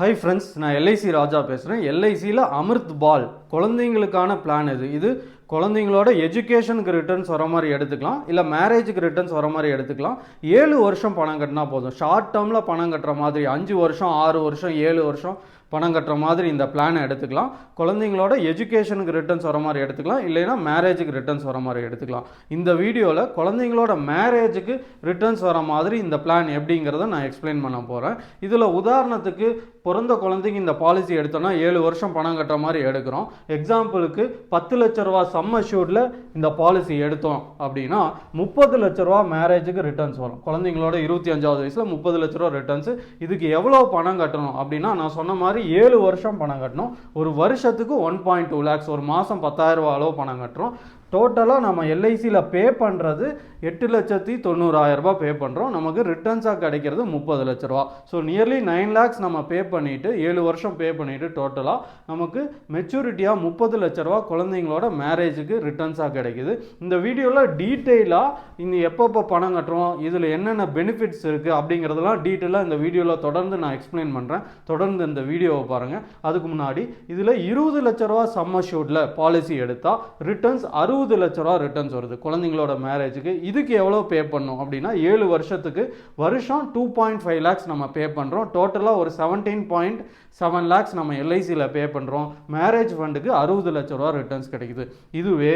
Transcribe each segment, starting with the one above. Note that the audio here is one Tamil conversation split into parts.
ஹாய் ஃப்ரெண்ட்ஸ் நான் எல்ஐசி ராஜா பேசுகிறேன் எல்ஐசியில் அமிர்த் பால் குழந்தைங்களுக்கான பிளான் இது. இது குழந்தைங்களோட எஜுகேஷனுக்கு ரிட்டர்ன்ஸ் வர மாதிரி எடுத்துக்கலாம். இல்லை மேரேஜுக்கு ரிட்டர்ன்ஸ் வர மாதிரி எடுத்துக்கலாம். ஏழு வருஷம் பணம் கட்டினா போதும். ஷார்ட் டேர்மில் பணம் கட்டுற மாதிரி அஞ்சு வருஷம் ஆறு வருஷம் ஏழு வருஷம் பணம் கட்டுற மாதிரி இந்த பிளானை எடுத்துக்கலாம். குழந்தைங்களோட எஜுகேஷனுக்கு ரிட்டர்ன்ஸ் வர மாதிரி எடுத்துக்கலாம். இல்லைன்னா மேரேஜுக்கு ரிட்டர்ன்ஸ் வர மாதிரி எடுத்துக்கலாம். இந்த வீடியோவில் குழந்தைங்களோட மேரேஜுக்கு ரிட்டர்ன்ஸ் வர மாதிரி இந்த பிளான் எப்படிங்கிறத நான் எக்ஸ்பிளைன் பண்ண போகிறேன் இதில் உதாரணத்துக்கு பிறந்த குழந்தைக்கு இந்த பாலிசி எடுத்தோன்னா ஏழு வருஷம் பணம் கட்டுற மாதிரி எடுக்கிறோம். எக்ஸாம்பிளுக்கு பத்து லட்ச ரூபா சம் அஷ்யூர்டில் இந்த பாலிசி எடுத்தோம் அப்படின்னா முப்பது லட்ச ரூபா மேரேஜுக்கு ரிட்டர்ன்ஸ் வரும். குழந்தைங்களோட இருபத்தி அஞ்சாவது வயசில் முப்பது லட்ச ரூபா ரிட்டர்ன்ஸ் இதுக்கு எவ்வளோ பணம் கட்டணும் அப்படின்னா நான் சொன்ன மாதிரி ஏழு வருஷம் பணம் கட்டணும். ஒரு வருஷத்துக்கு ஒன் பாயிண்ட் டூ லேக்ஸ் ஒரு மாதம் பத்தாயிரம் ரூபா அளவு பணம் கட்டுறோம். டோட்டலாக நம்ம எல்ஐசியில் பே பண்ணுறது எட்டு லட்சத்தி தொண்ணூறாயிரம் ரூபாய் பே பண்ணுறோம் நமக்கு ரிட்டர்ன்ஸாக கிடைக்கிறது முப்பது லட்ச ரூபா. ஸோ நியர்லி நைன் லேக்ஸ் நம்ம பே பண்ணிவிட்டு ஏழு வருஷம் பே பண்ணிவிட்டு டோட்டலாக நமக்கு மெச்சூரிட்டியாக முப்பது லட்ச ரூபா குழந்தைங்களோட மேரேஜுக்கு ரிட்டர்ன்ஸாக கிடைக்குது. இந்த வீடியோவில் டீட்டெயிலாக இந்த எப்பப்போ பணம் கட்டுறோம் இதில் என்னென்ன பெனிஃபிட்ஸ் இருக்குது அப்படிங்கிறதெல்லாம் டீட்டெயிலாக இந்த வீடியோவில் தொடர்ந்து நான் எக்ஸ்பிளைன் பண்ணுறேன் தொடர்ந்து இந்த வீடியோவை பாருங்கள் அதுக்கு முன்னாடி இதில் இருபது லட்ச ரூபா சம்மர் ஷூட்டில் பாலிசி எடுத்தால் ரிட்டர்ன்ஸ் அறுபது லட்ச ரூபா ரிட்டர்ன்ஸ் வருது குழந்தைங்களோட மேரேஜுக்கு இதுக்கு எவ்வளோ பே பண்ணும் அப்படின்னா ஏழு வருஷத்துக்கு வருஷம் டூ பாயிண்ட் ஃபைவ் லேக்ஸ் நம்ம பே பண்ணுறோம் டோட்டலாக ஒரு செவன்டீன் பாயிண்ட் செவன் லேக்ஸ் நம்ம எல்ஐசியில் பே பண்ணுறோம் மேரேஜ் ஃபண்டுக்கு அறுபது லட்ச ரூபா ரிட்டர்ன்ஸ் கிடைக்குது. இதுவே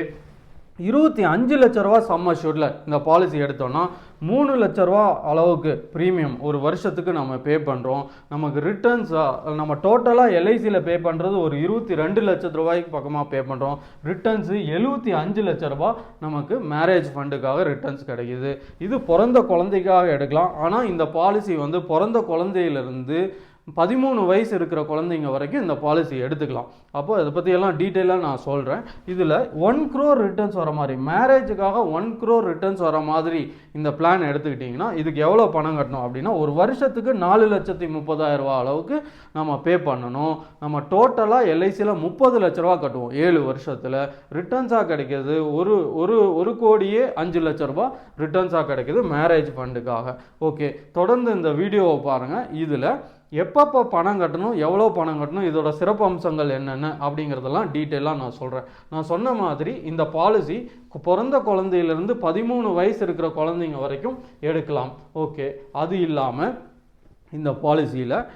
இருபத்தி அஞ்சு லட்ச ரூபா சம் அஷ்யூர்டில் இந்த பாலிசி எடுத்தோம்னா மூணு லட்ச ரூபா அளவுக்கு ப்ரீமியம் ஒரு வருஷத்துக்கு நம்ம பே பண்ணுறோம் நமக்கு ரிட்டர்ன்ஸ் நம்ம டோட்டலாக எல்ஐசியில் பே பண்ணுறது ஒரு இருபத்தி ரெண்டு லட்ச ரூபாய்க்கு பக்கமாக பே பண்ணுறோம் ரிட்டர்ன்ஸு எழுபத்தி அஞ்சு லட்ச ரூபா நமக்கு மேரேஜ் ஃபண்டுக்காக ரிட்டர்ன்ஸ் கிடைக்கிது. இது பிறந்த குழந்தைக்காக எடுக்கலாம். ஆனால் இந்த பாலிசி வந்து பிறந்த குழந்தையிலிருந்து பதிமூணு வயசு இருக்கிற குழந்தைங்க வரைக்கும் இந்த பாலிசி எடுத்துக்கலாம். அப்போ இதை பற்றியெல்லாம் டீட்டெயிலாக நான் சொல்கிறேன் இதில் ஒன் க்ரோர் ரிட்டர்ன்ஸ் வர மாதிரி மேரேஜுக்காக ஒன் க்ரோர் ரிட்டர்ன்ஸ் வர மாதிரி இந்த பிளான் எடுத்துக்கிட்டிங்கன்னா இதுக்கு எவ்வளோ பணம் கட்டணும் அப்படின்னா ஒரு வருஷத்துக்கு நாலு லட்சத்தி முப்பதாயிரம் ரூபா அளவுக்கு நம்ம பே பண்ணணும். நம்ம டோட்டலாக எல்ஐசியில் முப்பது லட்ச ரூபா கட்டுவோம். ஏழு வருஷத்தில் ரிட்டர்ன்ஸாக கிடைக்கிறது ஒரு ஒரு ஒரு கோடியே அஞ்சு லட்ச ரூபா ரிட்டர்ன்ஸாக கிடைக்கிது மேரேஜ் ஃபண்டுக்காக ஓகே தொடர்ந்து இந்த வீடியோவை பாருங்கள் இதில் எப்பப்போ பணம் கட்டணும் எவ்வளோ பணம் கட்டணும் இதோட சிறப்பு அம்சங்கள் என்னென்ன அப்படிங்கிறதெல்லாம் டீட்டெயிலாக நான் சொல்கிறேன் நான் சொன்ன மாதிரி இந்த பாலிசி பிறந்த குழந்தையிலேருந்து பதிமூணு வயசு இருக்கிற குழந்தைங்க வரைக்கும் எடுக்கலாம். ஓகே. அது இல்லாமல் இந்த பாலிசியில்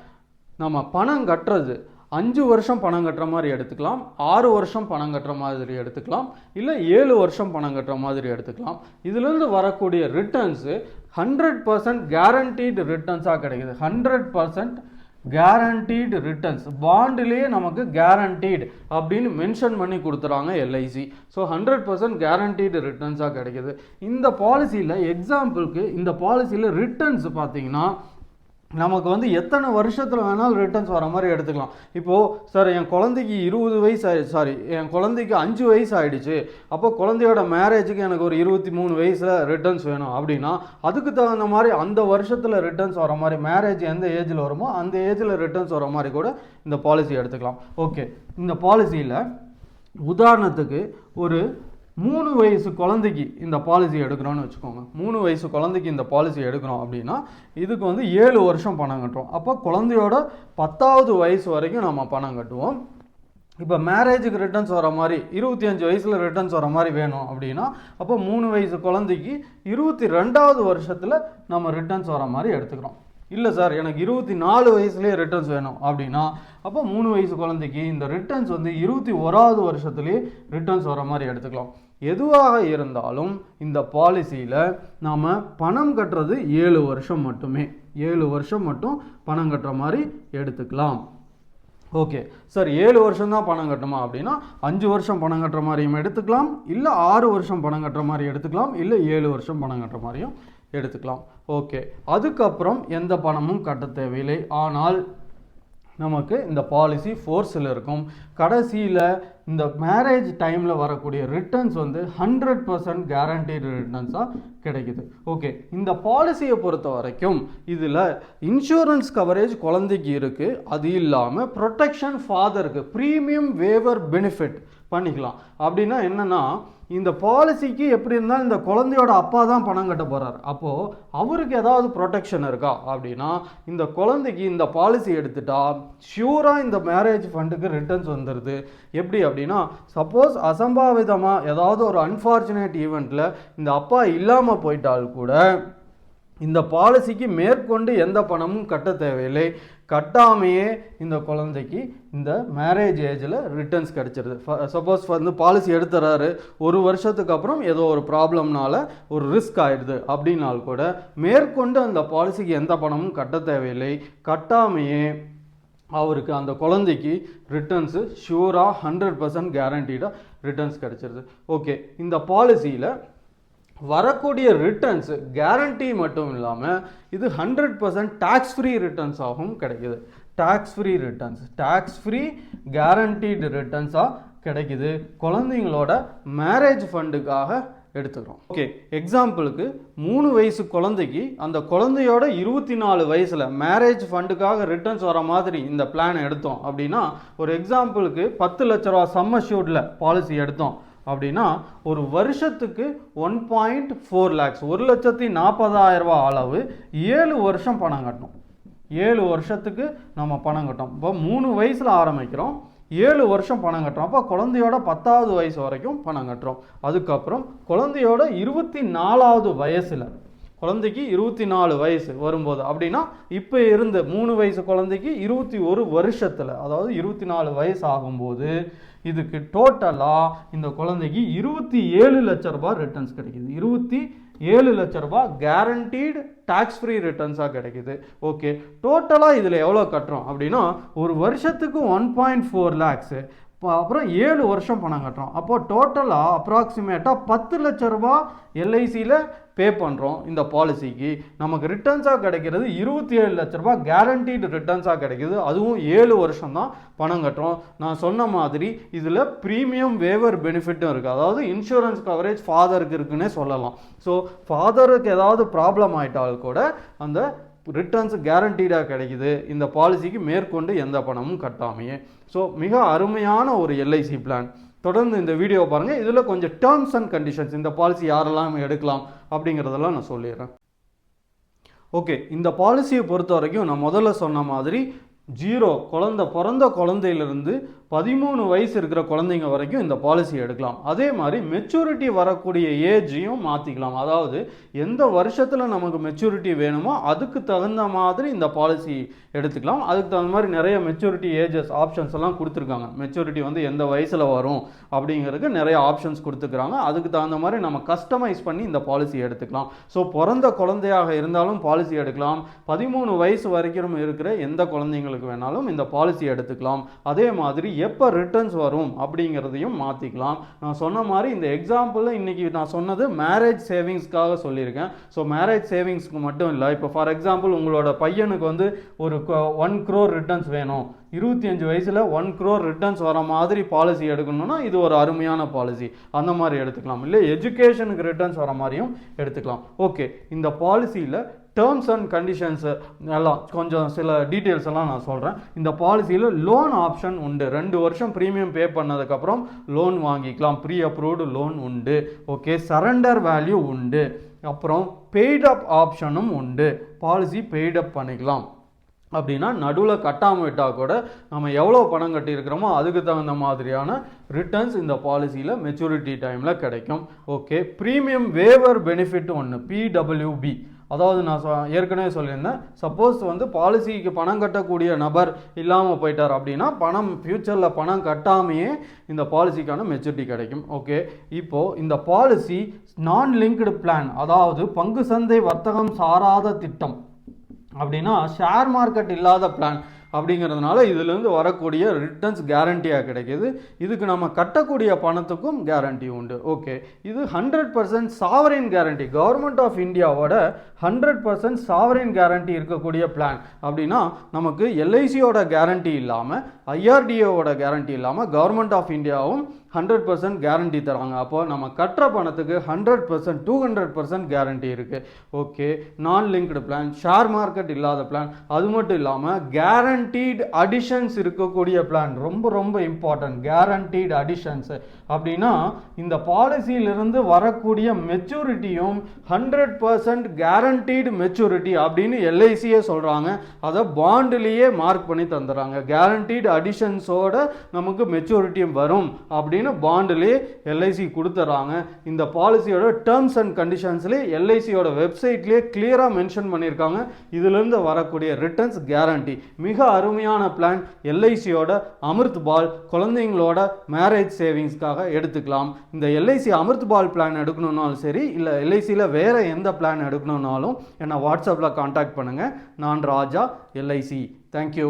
நம்ம பணம் கட்டுறது அஞ்சு வருஷம் பணம் கட்டுற மாதிரி எடுத்துக்கலாம் ஆறு வருஷம் பணம் கட்டுற மாதிரி எடுத்துக்கலாம் இல்லை ஏழு வருஷம் பணம் கட்டுற மாதிரி எடுத்துக்கலாம். இதுலேருந்து வரக்கூடிய ரிட்டர்ன்ஸு ஹண்ட்ரட் பர்சன்ட் கேரண்டீடு ரிட்டர்ன்ஸாக கிடைக்குது. ஹண்ட்ரட் பர்சன்ட் கேரண்டீடு ரிட்டர்ன்ஸ் பாண்டிலேயே நமக்கு கேரண்டீடு அப்படின்னு மென்ஷன் பண்ணி கொடுத்துறாங்க LIC so hundred percent guaranteed ரிட்டர்ன்ஸாக கிடைக்கிது. இந்த பாலிசியில் எக்ஸாம்பிளுக்கு இந்த பாலிசியில் ரிட்டர்ன்ஸ் பார்த்தீங்கன்னா நமக்கு வந்து எத்தனை வருஷத்தில் வேணாலும் ரிட்டர்ன்ஸ் வர மாதிரி எடுத்துக்கலாம். இப்போது சார் என் குழந்தைக்கு இருபது வயசு ஆகி சாரி என் குழந்தைக்கு அஞ்சு வயசு ஆகிடுச்சு அப்போ குழந்தையோட மேரேஜுக்கு எனக்கு ஒரு இருபத்தி மூணு வயசில் ரிட்டர்ன்ஸ் வேணும் அப்படின்னா அதுக்கு தகுந்த மாதிரி அந்த வருஷத்தில் ரிட்டர்ன்ஸ் வர மாதிரி மேரேஜ் எந்த ஏஜில் வருமோ அந்த ஏஜில் ரிட்டர்ன்ஸ் வர மாதிரி கூட இந்த பாலிசி எடுத்துக்கலாம். ஓகே இந்த பாலிசியில் உதாரணத்துக்கு ஒரு மூணு வயசு குழந்தைக்கு இந்த பாலிசி எடுக்கிறோன்னு வச்சுக்கோங்க. மூணு வயசு குழந்தைக்கு இந்த பாலிசி எடுக்கிறோம் அப்படின்னா இதுக்கு வந்து ஏழு வருஷம் பணம் கட்டுறோம் அப்போ குழந்தையோட பத்தாவது வயசு வரைக்கும் நம்ம பணம் கட்டுவோம். இப்போ மேரேஜுக்கு ரிட்டர்ன்ஸ் வர மாதிரி இருபத்தி அஞ்சு வயசில் ரிட்டர்ன்ஸ் வர மாதிரி வேணும் அப்படின்னா அப்போ மூணு வயசு குழந்தைக்கு இருபத்தி ரெண்டாவது வருஷத்தில் நம்ம ரிட்டர்ன்ஸ் வர மாதிரி எடுத்துக்கிறோம். இல்லை சார் எனக்கு இருபத்தி நாலு வயசுலேயே ரிட்டர்ன்ஸ் வேணும் அப்படின்னா அப்போ மூணு வயசு குழந்தைக்கு இந்த ரிட்டர்ன்ஸ் வந்து இருபத்தி ஓராவது வருஷத்துலேயே ரிட்டர்ன்ஸ் வர மாதிரி எடுத்துக்கலாம். எதுவாக இருந்தாலும் இந்த பாலிசியில் நாம் பணம் கட்டுறது ஏழு வருஷம் மட்டுமே. ஏழு வருஷம் மட்டும் பணம் கட்டுற மாதிரி எடுத்துக்கலாம். ஓகே. சார் ஏழு வருஷம் தான் பணம் கட்டணுமா அப்படின்னா அஞ்சு வருஷம் பணம் கட்டுற மாதிரியும் எடுத்துக்கலாம். இல்லை ஆறு வருஷம் பணம் கட்டுற மாதிரி எடுத்துக்கலாம். இல்லை ஏழு வருஷம் பணம் கட்டுற மாதிரியும் எடுத்துக்கலாம். ஓகே. அதுக்கப்புறம் எந்த பணமும் கட்ட தேவையில்லை. ஆனால் நமக்கு இந்த பாலிசி ஃபோர்ஸில் இருக்கும். கடைசியில் இந்த மேரேஜ் டைமில் வரக்கூடிய ரிட்டர்ன்ஸ் வந்து ஹண்ட்ரட் பர்சன்ட் கேரண்டீடு ரிட்டர்ன்ஸாக கிடைக்குது. ஓகே இந்த பாலிசியை பொறுத்த வரைக்கும் இதில் இன்சூரன்ஸ் கவரேஜ் குழந்தைக்கு இருக்குது அது இல்லாமல் ப்ரொடெக்ஷன் ஃபாதருக்கு ப்ரீமியம் வேவர் பெனிஃபிட் பண்ணிக்கலாம். அப்படின்னா என்னென்னா இந்த பாலிசிக்கு எப்படி இருந்தாலும் இந்த குழந்தையோட அப்பா தான் பணம் கட்ட போகிறார் அப்போது அவருக்கு ஏதாவது ப்ரொடெக்ஷன் இருக்கா? அப்படின்னா இந்த குழந்தைக்கு இந்த பாலிசி எடுத்துட்டா ஷியூராக இந்த மேரேஜ் ஃபண்டுக்கு ரிட்டர்ன்ஸ் வந்துடுது எப்படி அப்படின்னா சப்போஸ் அசம்பாவிதமாக ஏதாவது ஒரு அன்ஃபார்ச்சுனேட் ஈவெண்ட்டில் இந்த அப்பா இல்லாமல் போயிட்டால் கூட இந்த பாலிசிக்கு மேற்கொண்டு எந்த பணமும் கட்ட தேவையில்லை. கட்டாமையே இந்த குழந்தைக்கு இந்த மேரேஜ் ஏஜில் ரிட்டர்ன்ஸ் கிடச்சிருது. சப்போஸ் வந்து பாலிசி எடுத்துறாரு ஒரு வருஷத்துக்கு அப்புறம் ஏதோ ஒரு ப்ராப்ளம்னால ஒரு ரிஸ்க் ஆயிடுது அப்படின்னால் கூட மேற்கொண்டு அந்த பாலிசிக்கு எந்த பணமும் கட்ட தேவையில்லை. கட்டாமையே அவருக்கு அந்த குழந்தைக்கு ரிட்டர்ன்ஸு ஷூராக ஹண்ட்ரட் பர்சன்ட் கேரண்டீடாக ரிட்டர்ன்ஸ் கிடச்சிருது. ஓகே இந்த பாலிசியில் வரக்கூடிய ரிட்டர்ன்ஸ் கேரண்டி மட்டும் இல்லாமல் இது ஹண்ட்ரட் பர்சன்ட் டேக்ஸ் ஃப்ரீ ரிட்டர்ன்ஸாகவும் கிடைக்குது. Tax free returns tax free guaranteed ரிட்டர்ன்ஸாக கிடைக்குது. குழந்தைங்களோட மேரேஜ் ஃபண்டுக்காக எடுத்துக்கிறோம். ஓகே எக்ஸாம்பிளுக்கு மூணு வயசு குழந்தைக்கு அந்த குழந்தையோட இருபத்தி நாலு வயசில் மேரேஜ் ஃபண்டுக்காக ரிட்டர்ன்ஸ் வர மாதிரி இந்த பிளான் எடுத்தோம் அப்படின்னா ஒரு எக்ஸாம்பிளுக்கு பத்து லட்ச ரூபா சம்மர் ஷூட்டில் பாலிசி எடுத்தோம். அப்படின்னா ஒரு வருஷத்துக்கு ஒன் பாயிண்ட் ஃபோர் லேக்ஸ் ஒரு லட்சத்தி நாற்பதாயிரம் அளவு ஏழு வருஷம் பணம் கட்டணும். ஏழு வருஷத்துக்கு நம்ம பணம் கட்டோம் இப்போ மூணு வயசில் ஆரம்பிக்கிறோம். ஏழு வருஷம் பணம் கட்டுறோம். அப்போ குழந்தையோட பத்தாவது வயசு வரைக்கும் பணம் கட்டுறோம். அதுக்கப்புறம் குழந்தையோட இருபத்தி நாலாவது வயசில் குழந்தைக்கு இருபத்தி நாலு வயசு வரும்போது. அப்படின்னா இப்போ இருந்த மூணு வயசு குழந்தைக்கு இருபத்தி ஒரு வருஷத்தில் அதாவது இருபத்தி நாலு வயசு ஆகும்போது இதுக்கு டோட்டலாக இந்த குழந்தைக்கு இருபத்தி ஏழு லட்ச ரூபாய் ரிட்டர்ன்ஸ் கிடைக்குது. இருபத்தி ஏழு லட்ச ரூபாய் கேரண்டீடு டேக்ஸ் ஃப்ரீ ரிட்டர்ன்ஸாக கிடைக்குது. ஓகே டோட்டலாக இதில் எவ்வளோ கட்டுறோம்? அப்படின்னா ஒரு வருஷத்துக்கு ஒன் பாயிண்ட் ஃபோர் லேக்ஸு அப்புறம் ஏழு வருஷம் பணம் கட்டுறோம். அப்போ டோட்டலாக அப்ராக்சிமேட்டாக பத்து லட்ச ரூபா எல்ஐசியில் பே பண்ணுறோம் இந்த பாலிசிக்கு நமக்கு ரிட்டர்ன்ஸாக கிடைக்கிறது இருபத்தி ஏழு லட்ச ரூபா கேரண்டீடு ரிட்டர்ன்ஸாக கிடைக்கிது அதுவும் ஏழு வருஷம் தான் பணம் கட்டுறோம். நான் சொன்ன மாதிரி இதில் ப்ரீமியம் வேவர் பெனிஃபிட்டும் இருக்குது அதாவது இன்சூரன்ஸ் கவரேஜ் ஃபாதருக்கு இருக்குன்னே சொல்லலாம். ஸோ ஃபாதருக்கு ஏதாவது ப்ராப்ளம் ஆயிட்டால் கூட அந்த ரிட்டர்ன்ஸ் கேரண்டீடாக கிடைக்குது. இந்த பாலிசிக்கு மேற்கொண்டு எந்த பணமும் கட்டாமையே. ஸோ மிக அருமையான ஒரு எல்ஐசி பிளான் தொடர்ந்து இந்த வீடியோ பாருங்கள் இதில் கொஞ்சம் டேர்ம்ஸ் அண்ட் கண்டிஷன்ஸ் இந்த பாலிசி யாரெல்லாம் எடுக்கலாம் அப்படிங்கிறதெல்லாம் நான் சொல்லிடுறேன். ஓகே இந்த பாலிசியை பொறுத்த வரைக்கும் நான் முதல்ல சொன்ன மாதிரி ஜீரோ குழந்த பிறந்த குழந்தையிலிருந்து பதிமூணு வயசு இருக்கிற குழந்தைங்க வரைக்கும் இந்த பாலிசி எடுக்கலாம். அதே மாதிரி மெச்சூரிட்டி வரக்கூடிய ஏஜையும் மாற்றிக்கலாம் அதாவது எந்த வருஷத்தில் நமக்கு மெச்சூரிட்டி வேணுமோ அதுக்கு தகுந்த மாதிரி இந்த பாலிசி எடுத்துக்கலாம். அதுக்கு தகுந்த மாதிரி நிறைய மெச்சூரிட்டி ஏஜஸ் ஆப்ஷன்ஸ் எல்லாம் கொடுத்துருக்காங்க. மெச்சூரிட்டி வந்து எந்த வயசில் வரும் அப்படிங்கிறதுக்கு நிறைய ஆப்ஷன்ஸ் கொடுத்துக்கிறாங்க. அதுக்கு தகுந்த மாதிரி நம்ம கஸ்டமைஸ் பண்ணி இந்த பாலிசி எடுத்துக்கலாம். ஸோ பிறந்த குழந்தையாக இருந்தாலும் பாலிசி எடுக்கலாம். பதிமூணு வயசு வரைக்கும் இருக்கிற எந்த குழந்தைங்களுக்கு வேணாலும் இந்த பாலிசி எடுத்துக்கலாம். அதே மாதிரி எப்போ ரிட்டர்ன்ஸ் வரும் அப்படிங்கிறதையும் மாற்றிக்கலாம் நான் சொன்ன மாதிரி இந்த எக்ஸாம்பிளில் இன்றைக்கி நான் சொன்னது மேரேஜ் சேவிங்ஸ்க்காக சொல்லியிருக்கேன். ஸோ மேரேஜ் சேவிங்ஸ்க்கு மட்டும் இல்லை. இப்போ ஃபார் எக்ஸாம்பிள் உங்களோட பையனுக்கு வந்து ஒரு ஒன் க்ரோர் ரிட்டர்ன்ஸ் வேணும். இருபத்தி அஞ்சு வயசில் ஒன் க்ரோர் ரிட்டர்ன்ஸ் வர மாதிரி பாலிசி எடுக்கணும்னா இது ஒரு அருமையான பாலிசி அந்த மாதிரி எடுத்துக்கலாம். இல்லை எஜுகேஷனுக்கு ரிட்டர்ன்ஸ் வர மாதிரியும் எடுத்துக்கலாம். ஓகே இந்த பாலிசியில் டேர்ம்ஸ் அண்ட் கண்டிஷன்ஸு எல்லாம் கொஞ்சம் சில டீட்டெயில்ஸ் எல்லாம் நான் சொல்கிறேன் இந்த பாலிசியில் லோன் ஆப்ஷன் உண்டு. ரெண்டு வருஷம் ப்ரீமியம் பே பண்ணதுக்கப்புறம் லோன் வாங்கிக்கலாம். ப்ரீ அப்ரூவ்டு லோன் உண்டு. ஓகே சரண்டர் வேல்யூ உண்டு. அப்புறம் பெய்டப் ஆப்ஷனும் உண்டு. பாலிசி பெய்டப் பண்ணிக்கலாம். அப்படின்னா நடுவில் கட்டாமல் விட்டால் கூட நம்ம எவ்வளோ பணம் கட்டியிருக்கிறோமோ அதுக்கு தகுந்த மாதிரியான ரிட்டர்ன்ஸ் இந்த பாலிசியில் மெச்சூரிட்டி டைமில் கிடைக்கும். ஓகே ப்ரீமியம் வேவர் பெனிஃபிட் ஒன்று பிடபிள்யூபி அதாவது நான் சொ ஏற்கனவே சொல்லியிருந்தேன். சப்போஸ் வந்து பாலிசிக்கு பணம் கட்டக்கூடிய நபர் இல்லாமல் போயிட்டார் அப்படின்னா பணம் ஃப்யூச்சரில் பணம் கட்டாமையே இந்த பாலிசிக்கான மெச்சூரிட்டி கிடைக்கும். ஓகே இப்போது இந்த பாலிசி நான் லிங்க்டு பிளான் அதாவது பங்கு சந்தை வர்த்தகம் சாராத திட்டம் அப்படின்னா ஷேர் மார்க்கெட் இல்லாத பிளான் அப்படிங்கிறதுனால இதுலேருந்து வரக்கூடிய ரிட்டர்ன்ஸ் கேரண்டியாக கிடைக்கிது. இதுக்கு நம்ம கட்டக்கூடிய பணத்துக்கும் கேரண்டி உண்டு. ஓகே இது hundred percent sovereign guarantee government of இந்தியாவோட ஹண்ட்ரட் பர்சன்ட் சாவரின் கேரண்டி இருக்கக்கூடிய பிளான் அப்படின்னா நமக்கு எல்ஐசியோட கேரண்டி இல்லாமல் ஐஆர்டிஏவோட கேரண்டி இல்லாமல் கவர்மெண்ட் ஆஃப் இந்தியாவும் ஹண்ட்ரட் பர்சன்ட் கேரண்டி தராங்க அப்போ நம்ம கட்டுற பணத்துக்கு hundred percent to hundred percent guarantee இருக்குது okay non linked plan share market இல்லாத பிளான் அது மட்டும் இல்லாமல் கேரண்டீட் அடிஷன்ஸ் இருக்கக்கூடிய பிளான் ரொம்ப ரொம்ப இம்பார்ட்டன்ட் கேரண்டீட் அடிஷன்ஸு அப்படின்னா இந்த பாலிசியிலிருந்து வரக்கூடிய மெச்சூரிட்டியும் ஹண்ட்ரட் பர்சன்ட் கேரண்டீடு மெச்சூரிட்டி அப்படின்னு எல்ஐசியே சொல்கிறாங்க அதை பாண்டுலேயே மார்க் பண்ணி தந்துடுறாங்க கேரண்டீடு அடிஷன்ஸோட நமக்கு மெச்சூரிட்டியும் வரும் அப்படின்னு பாண்டுலேயே எல்ஐசி கொடுத்துட்றாங்க இந்த பாலிசியோட டேர்ம்ஸ் அண்ட் கண்டிஷன்ஸ்லேயே எல்ஐசியோட வெப்சைட்லேயே கிளியராக மென்ஷன் பண்ணியிருக்காங்க. இதிலிருந்து வரக்கூடிய ரிட்டர்ன்ஸ் கேரண்டி மிக அருமையான பிளான் எல்ஐசியோட அமிர்த் பால் குழந்தைங்களோட மேரேஜ் சேவிங்ஸ்க்காக எடுத்துக்கலாம்? இந்த எல்ஐசி அமிர்த்பால் பிளான் எடுக்கணுன்னாலும் சரி இல்லை எல்ஐசியில் வேறு எந்த பிளான் எடுக்கணுன்னாலும் என்னை வாட்ஸ்அப்பில் காண்டாக்ட் பண்ணுங்கள் நான் ராஜா எல்ஐசி தேங்க்யூ